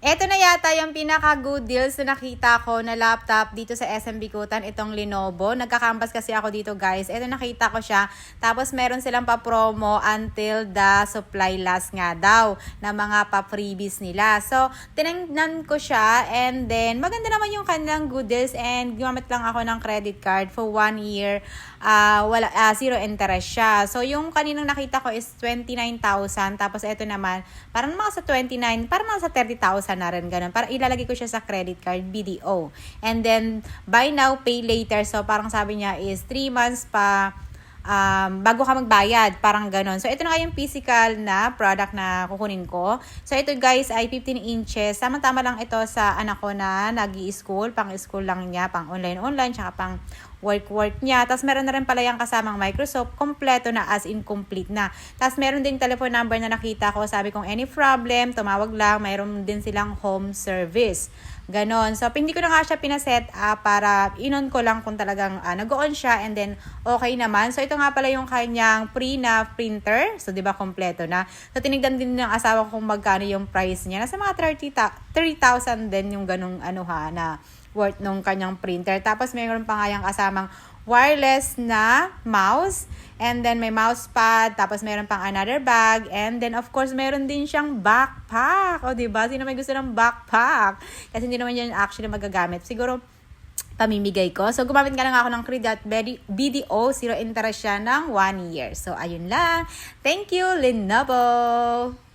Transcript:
Ito na yata yung pinaka-good deals na nakita ko na laptop dito sa SM Bikutan, itong Lenovo. Nagkakampas kasi ako dito guys. Ito nakita ko siya. Tapos meron silang pa-promo until the supply last nga daw na mga pa-freebies nila. So, tinignan ko siya and then maganda naman yung kanilang good deals and gumamit lang ako ng credit card for one year. ah wala, ah, zero interest siya. So, yung kaninang nakita ko is 29,000. Tapos ito naman, parang mga sa 29, parang mga sa 30,000 na rin ganun. Para ilalagay ko siya sa credit card, BDO. And then, buy now, pay later. So, parang sabi niya is 3 months pa um, bago ka magbayad, parang ganon. So, ito na yung physical na product na kukunin ko. So, ito guys ay 15 inches. Tama-tama lang ito sa anak ko na nag school pang school lang niya, pang online-online, tsaka pang work-work niya. Tapos, meron na rin pala yung kasamang Microsoft, kompleto na as in complete na. Tapos, meron din telephone number na nakita ko. Sabi kong any problem, tumawag lang. Meron din silang home service. Ganon. So, hindi ko na nga siya pinaset up para inon ko lang kung talagang uh, nag-on siya and then okay naman. So, ito nga pala yung kanyang pre na printer. So, di ba, kompleto na. So, tinignan din ng asawa ko kung magkano yung price niya. Nasa mga 30 ta- 30,000 din yung ganong ano ha, na worth nung kanyang printer. Tapos, mayroon pa nga yung kasamang wireless na mouse. And then may mouse pad, tapos meron pang another bag, and then of course meron din siyang backpack. O, di ba? Sino may gusto ng backpack? Kasi hindi naman yan actually magagamit. Siguro pamimigay ko. So, gumamit nga lang ako ng credit BDO, zero interest siya ng one year. So, ayun lang. Thank you, Lenovo!